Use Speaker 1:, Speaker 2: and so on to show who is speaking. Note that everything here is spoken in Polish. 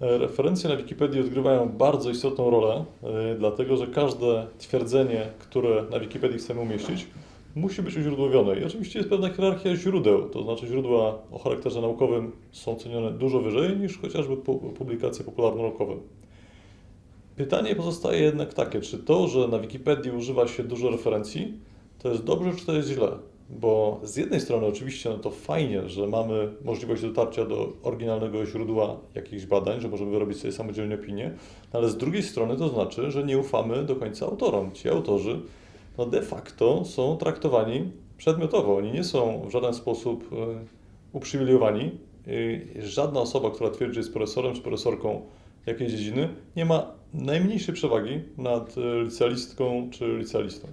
Speaker 1: E, Referencje na Wikipedii odgrywają bardzo istotną rolę, e, dlatego że każde twierdzenie, które na Wikipedii chcemy umieścić, musi być uźródłowione. I oczywiście jest pewna hierarchia źródeł, to znaczy źródła o charakterze naukowym są cenione dużo wyżej niż chociażby pu- publikacje popularno-naukowe. Pytanie pozostaje jednak takie, czy to, że na Wikipedii używa się dużo referencji, to jest dobrze, czy to jest źle? Bo z jednej strony oczywiście no to fajnie, że mamy możliwość dotarcia do oryginalnego źródła jakichś badań, że możemy wyrobić sobie samodzielnie opinię, no ale z drugiej strony to znaczy, że nie ufamy do końca autorom. Ci autorzy no de facto są traktowani przedmiotowo. Oni nie są w żaden sposób e, uprzywilejowani. E, Żadna osoba, która twierdzi, że jest profesorem czy profesorką jakiejś dziedziny, nie ma najmniejszej przewagi nad e, licealistką czy licealistą.